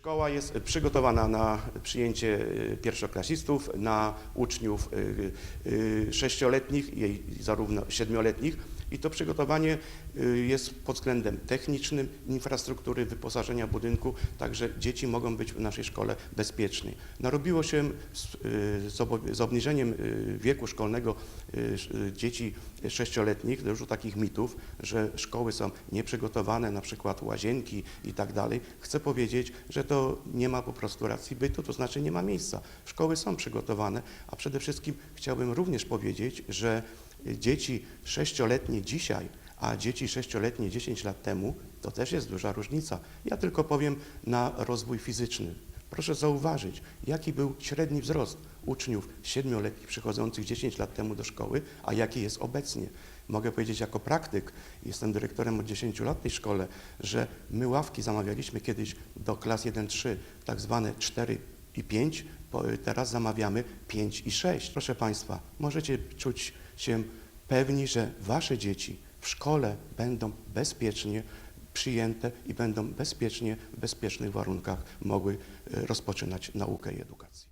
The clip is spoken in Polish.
Szkoła jest przygotowana na przyjęcie y, pierwszoklasistów, na uczniów y, y, sześcioletnich zarówno siedmioletnich. I to przygotowanie y, jest pod względem technicznym, infrastruktury, wyposażenia budynku, także dzieci mogą być w naszej szkole bezpiecznie. Narobiło się z, y, z obniżeniem y, wieku szkolnego sz- dzieci sześcioletnich dużo takich mitów, że szkoły są nieprzygotowane, na przykład łazienki i tak dalej. Chcę powiedzieć, że to nie ma po prostu racji bytu, to znaczy nie ma miejsca. Szkoły są przygotowane, a przede wszystkim chciałbym również powiedzieć, że dzieci sześcioletnie dzisiaj, a dzieci sześcioletnie 10 lat temu, to też jest duża różnica. Ja tylko powiem na rozwój fizyczny. Proszę zauważyć, jaki był średni wzrost uczniów siedmioletnich przychodzących 10 lat temu do szkoły, a jaki jest obecnie. Mogę powiedzieć jako praktyk, jestem dyrektorem od 10 lat w tej szkole, że my ławki zamawialiśmy kiedyś do klas 1-3, tak zwane 4 i 5, po- teraz zamawiamy 5 i 6. Proszę Państwa, możecie czuć się pewni, że Wasze dzieci w szkole będą bezpiecznie przyjęte i będą bezpiecznie, w bezpiecznych warunkach mogły e, rozpoczynać naukę i edukację.